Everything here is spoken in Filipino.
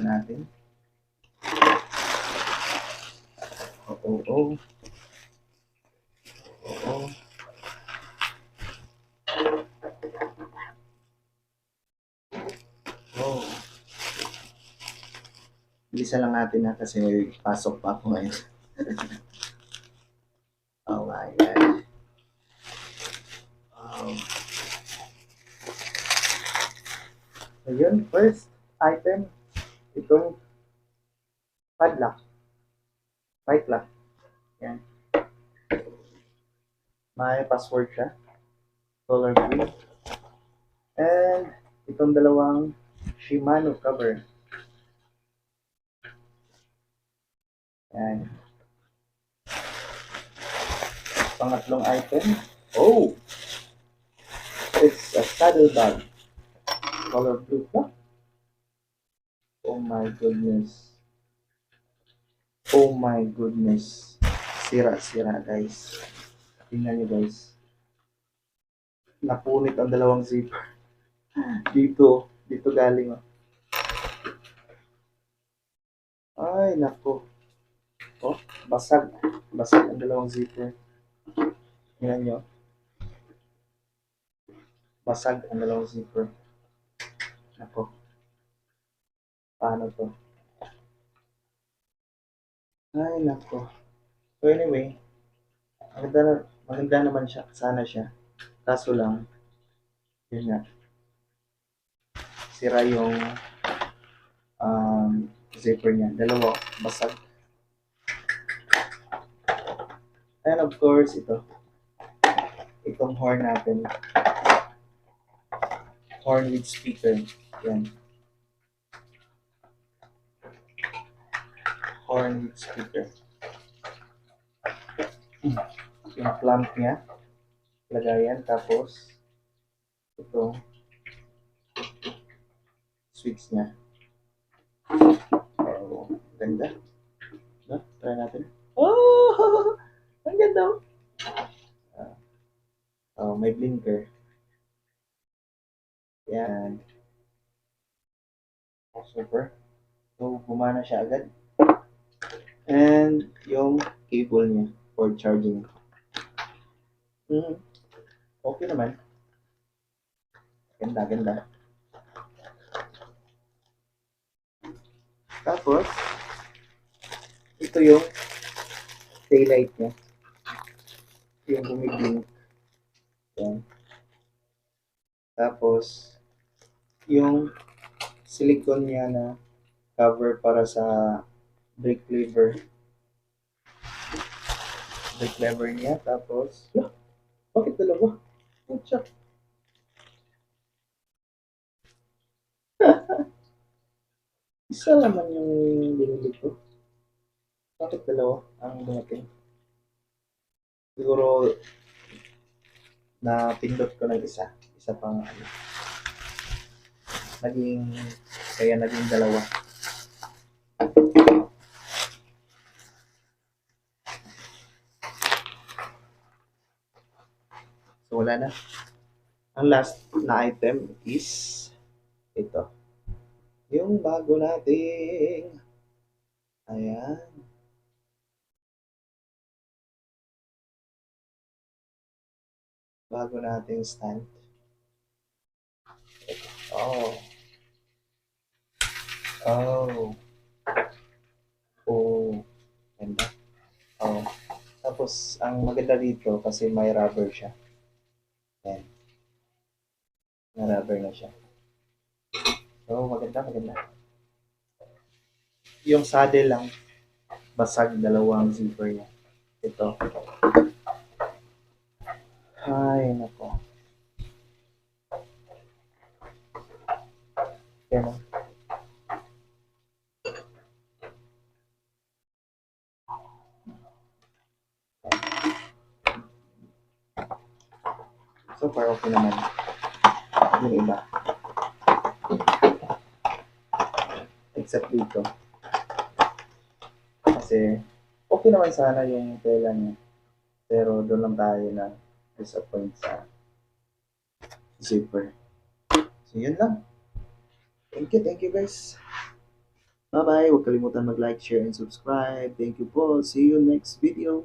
Buksan natin. Oo, oo, oo. Oo. Oh. Bilisan lang natin na kasi pasok pa ako ngayon. oh my God. Wow. Ayun, first item, itong padlock. Fight lock. Yan. May password siya. Color green. And itong dalawang Shimano cover. Yan. Pangatlong item. Oh! It's a saddle bag. Color blue ba? Oh my goodness. Oh my goodness. Sira-sira guys. Tingnan nyo guys. Napunit ang dalawang zipper. Dito. Dito galing oh. Ay, nako. Oh, basag. Basag ang dalawang zipper. Tingnan nyo. Basag ang dalawang zipper. Nako. Paano to? Ay, nako. So anyway, maganda, na- maganda naman siya. Sana siya. Kaso lang, yun nga. Sira yung um, zipper niya. Dalawa, basag. And of course, ito. Itong horn natin. Horn with speaker. Yan. Horn speaker. Yung clamp niya. Lagayan. Tapos, ito. Switch niya. Oh, ganda. No? Try natin. Oh! Ang ganda. oh. Ah. oh, may blinker. Yan. Oh, super. So, gumana siya agad. And yung cable niya for charging. Hmm. Okay naman. Ganda, ganda. Tapos, ito yung taillight niya. Yung bumiblink. Yan. Tapos, yung silicone niya na cover para sa brake lever. Brake lever niya. Tapos, lah, bakit dalawa? Pucha. Isa naman yung binili ko. Bakit dalawa ang dumating? Siguro na pindot ko ng isa. Isa pang ano. Naging, kaya naging dalawa. Wala na. Ang last na item is ito. Yung bago nating ayan. Bago nating stand. Oh. Oh. Oh. Ganda. Oh. Tapos, ang maganda dito kasi may rubber siya. Ayan. May rubber na siya. So, maganda, maganda. Yung saddle lang, basag dalawang zipper niya. Ito. Ay, nako. Yan So far, okay naman. Yung iba. Except dito. Kasi, okay naman sana yung tela niya. Pero doon lang tayo na disappoint sa zipper. So, yun lang. Thank you, thank you guys. Bye-bye. Huwag kalimutan mag-like, share, and subscribe. Thank you po. See you next video.